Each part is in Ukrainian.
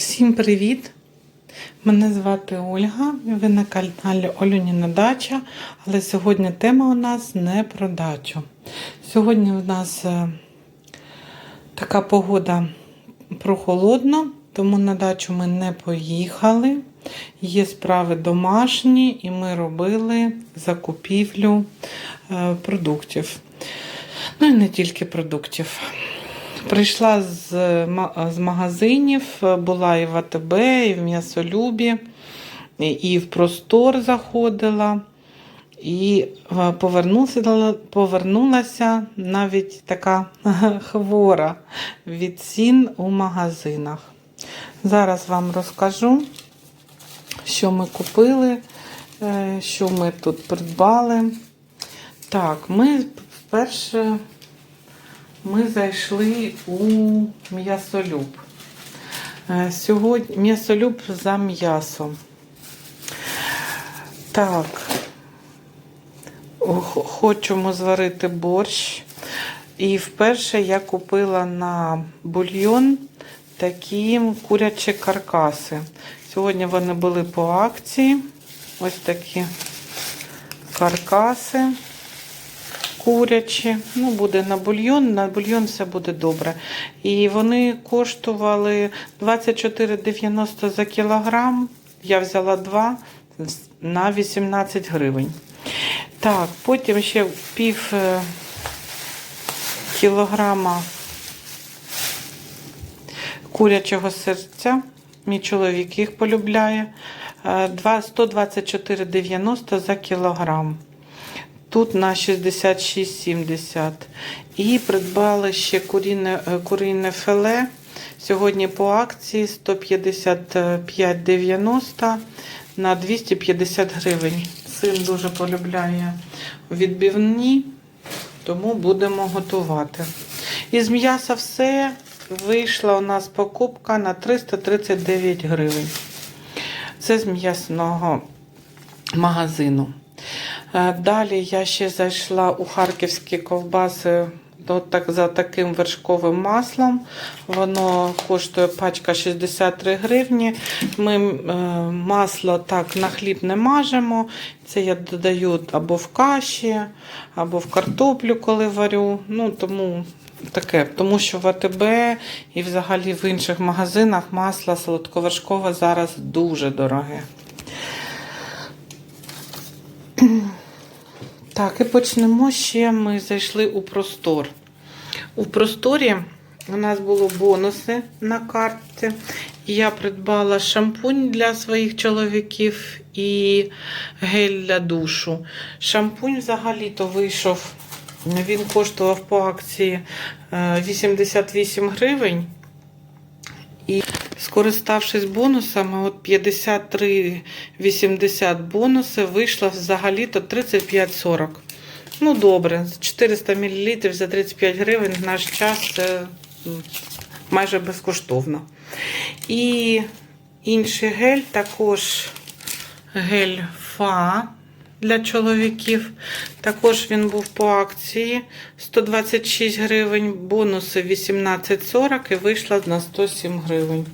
Всім привіт! Мене звати Ольга. Ви на каналі Олюніна Дача, але сьогодні тема у нас не про дачу. Сьогодні у нас е, така погода прохолодна, тому на дачу ми не поїхали. Є справи домашні, і ми робили закупівлю е, продуктів. Ну і не тільки продуктів. Прийшла з, з магазинів, була і в АТБ, і в м'ясолюбі, і, в простор заходила. І е, повернулася, повернулася навіть така хвора від цін у магазинах. Зараз вам розкажу, що ми купили, е, що ми тут придбали. Так, ми вперше ми зайшли у м'ясолюб. Е, Сьогодні м'ясолюб за м'ясом. Так, хочемо зварити борщ. І вперше я купила на бульйон такі курячі каркаси. Сьогодні вони були по акції. Ось такі каркаси курячі. Ну, буде на бульйон, на бульйон все буде добре. І вони коштували 24,90 за кілограм. Я взяла два на 18 гривень. Так, потім ще пів е, кілограма курячого серця. Мій чоловік їх полюбляє. Е, 124,90 за кілограм. Тут на 66,70. І придбали ще куріне, е, куріне філе. Сьогодні по акції 155,90 на 250 гривень. Син дуже полюбляє відбивні, тому будемо готувати. Із м'яса все вийшла у нас покупка на 339 гривень. Це з м'ясного магазину. Е, Далі я ще зайшла у харківські ковбаси так, за таким вершковим маслом. Воно коштує пачка 63 гривні. Ми е, масло так на хліб не мажемо. Це я додаю або в каші, або в картоплю, коли варю. Ну, тому таке, тому що в АТБ і взагалі в інших магазинах масло солодковершкове зараз дуже дороге. Так, і почнемо ще. Ми зайшли у простор. У просторі у нас були бонуси на карті. Я придбала шампунь для своїх чоловіків і гель для душу. Шампунь взагалі-то вийшов. Він коштував по акції е, 88 гривень. І скориставшись бонусами, от 53,80 бонуси вийшло взагалі-то 35,40. Ну, добре, 400 мл за 35 гривень в наш час це майже безкоштовно. І інший гель, також гель Фа для чоловіків. Також він був по акції 126 гривень, бонуси 18,40 і вийшла на 107 гривень.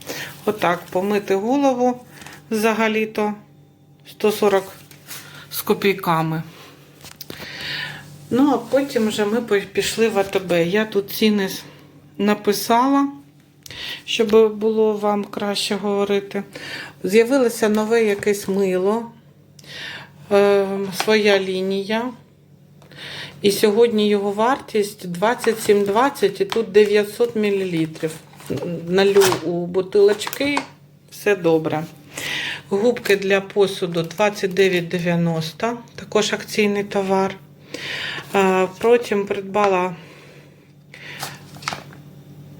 Отак, помити голову взагалі-то 140 з копійками. Ну, а потім вже ми пішли в АТБ. Я тут ціни написала, щоб було вам краще говорити. З'явилося нове якесь мило, е, своя лінія. І сьогодні його вартість 27,20 і тут 900 мл. Налю у бутилочки, все добре. Губки для посуду 29,90, також акційний товар. Е, Потім придбала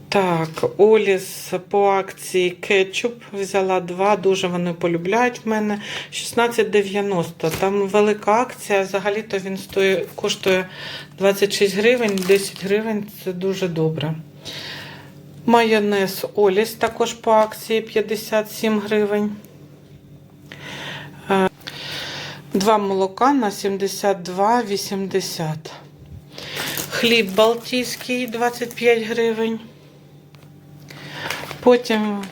так, Оліс по акції кетчуп взяла два, дуже вони полюбляють в мене. 16,90. Там велика акція. Взагалі-то він стоїть, коштує 26 гривень, 10 гривень це дуже добре. Майонез Оліс також по акції 57 гривень. Е, Два молока на 72,80. Хліб балтійський 25 гривень. Потім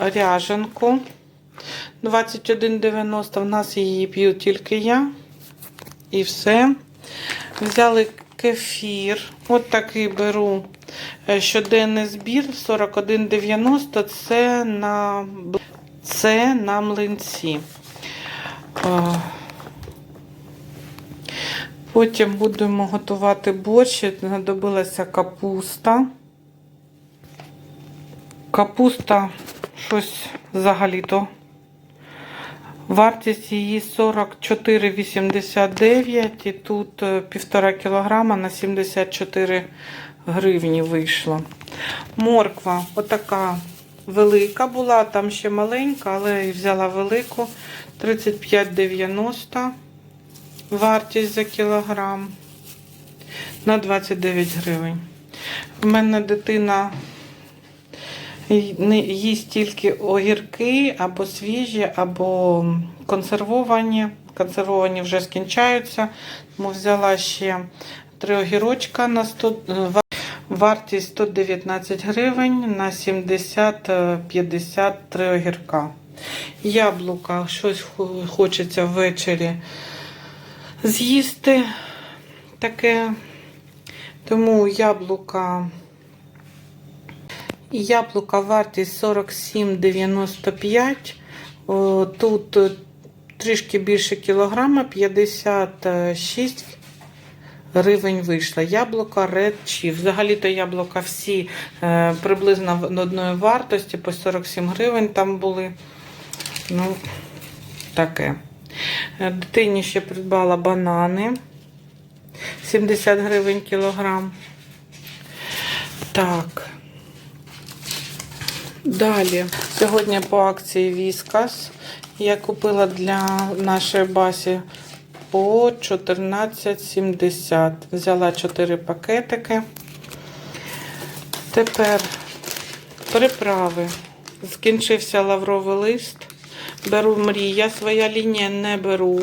ряженку 21,90. В нас її п'ю тільки я. І все. Взяли кефір. От такий беру е, щоденний збір 41,90. Це на, це на млинці. Е, Потім будемо готувати борщ. Знадобилася капуста. Капуста щось взагалі-то. Вартість її 44,89 і тут е, півтора кілограма на 74 гривні вийшло. Морква отака велика була, там ще маленька, але і взяла велику 35,90 вартість за кілограм на 29 гривень. У мене дитина їсть тільки огірки або свіжі, або консервовані. Консервовані вже скінчаються. Тому взяла ще три огірочка на 100, е, вартість 119 гривень на 70-53 огірка. Яблука, щось хочеться ввечері з'їсти таке. Тому яблука. Яблука вартість 47,95. Тут е, трішки більше кілограма, 56 гривень вийшло. Яблука Red Chief. Взагалі-то яблука всі е, приблизно одної вартості, по 47 гривень там були. Ну, таке. Е, Дитині ще придбала банани. 70 гривень кілограм. Так. Далі. Сьогодні по акції Віскас. Я купила для нашої басі по 14,70. Взяла 4 пакетики. Тепер приправи. Скінчився лавровий лист. Беру мрія, своя лінія не беру.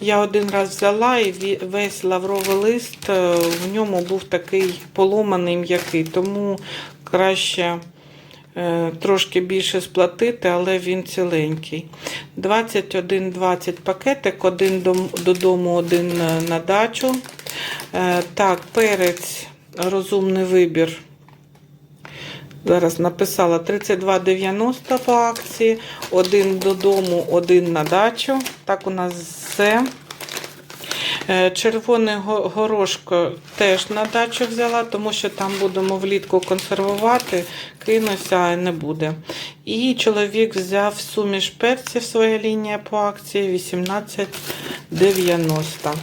Я один раз взяла і весь лавровий лист, е, в ньому був такий поломаний м'який, тому краще трошки більше сплатити, але він ціленький. 21-20 пакетик, один додому, один е, на дачу. Е, Так, перець, розумний вибір. Зараз написала 32,90 по акції. Один додому, один на дачу. Так у нас все. Е, Червоний го- горошко теж на дачу взяла, тому що там будемо влітку консервувати, кинуся не буде. І чоловік взяв суміш перців, своя лінія по акції 18,90.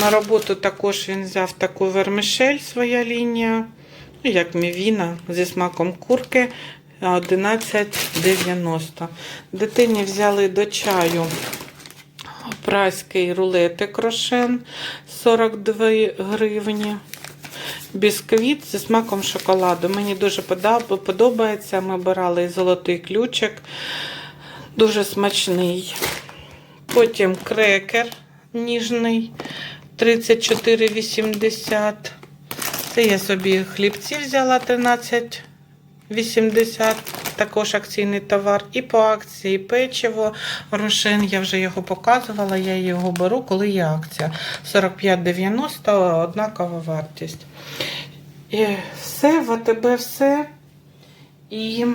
На роботу також він взяв таку вермишель, своя лінія. Ну, як мівіна зі смаком курки 11,90. Дитині взяли до чаю праський рулетик рошен 42 гривні. Бісквіт зі смаком шоколаду. Мені дуже подобається. Ми брали золотий ключик. Дуже смачний. Потім крекер ніжний 34,80. Це я собі хлібці взяла 13,80. Також акційний товар. І по акції печиво рошен. Я вже його показувала. Я його беру, коли є акція. 45,90 однакова вартість. І все, в АТБ все. І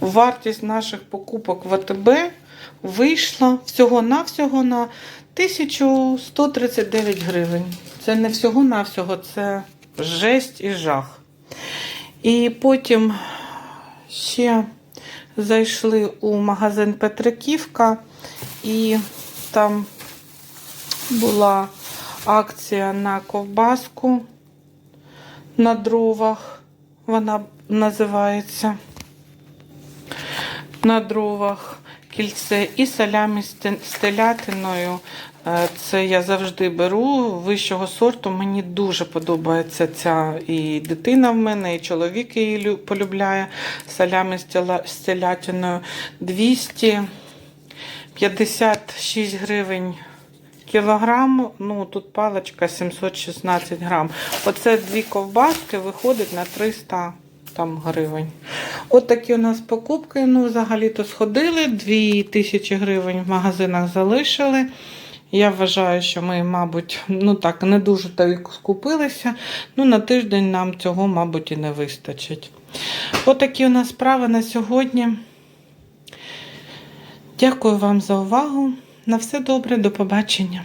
вартість наших покупок в АТБ вийшла всього-навсього на 1139 гривень. Це не всього-навсього, це жесть і жах. І потім ще зайшли у магазин Петриківка, і там була акція на ковбаску на дровах. Вона називається на дровах кільце і салямі з телятиною. Е, Це я завжди беру вищого сорту. Мені дуже подобається ця і дитина в мене, і чоловік її полюбляє. Теля- з телятиною 256 гривень кілограм. Ну тут паличка 716 грам. Оце дві ковбаски виходить на 300 там гривень. От такі у нас покупки. Ну, взагалі-то сходили. 2 тисячі гривень в магазинах залишили. Я вважаю, що ми, мабуть, ну так, не дуже й скупилися. Ну, на тиждень нам цього, мабуть, і не вистачить. Отакі у нас справи на сьогодні. Дякую вам за увагу. На все добре, до побачення.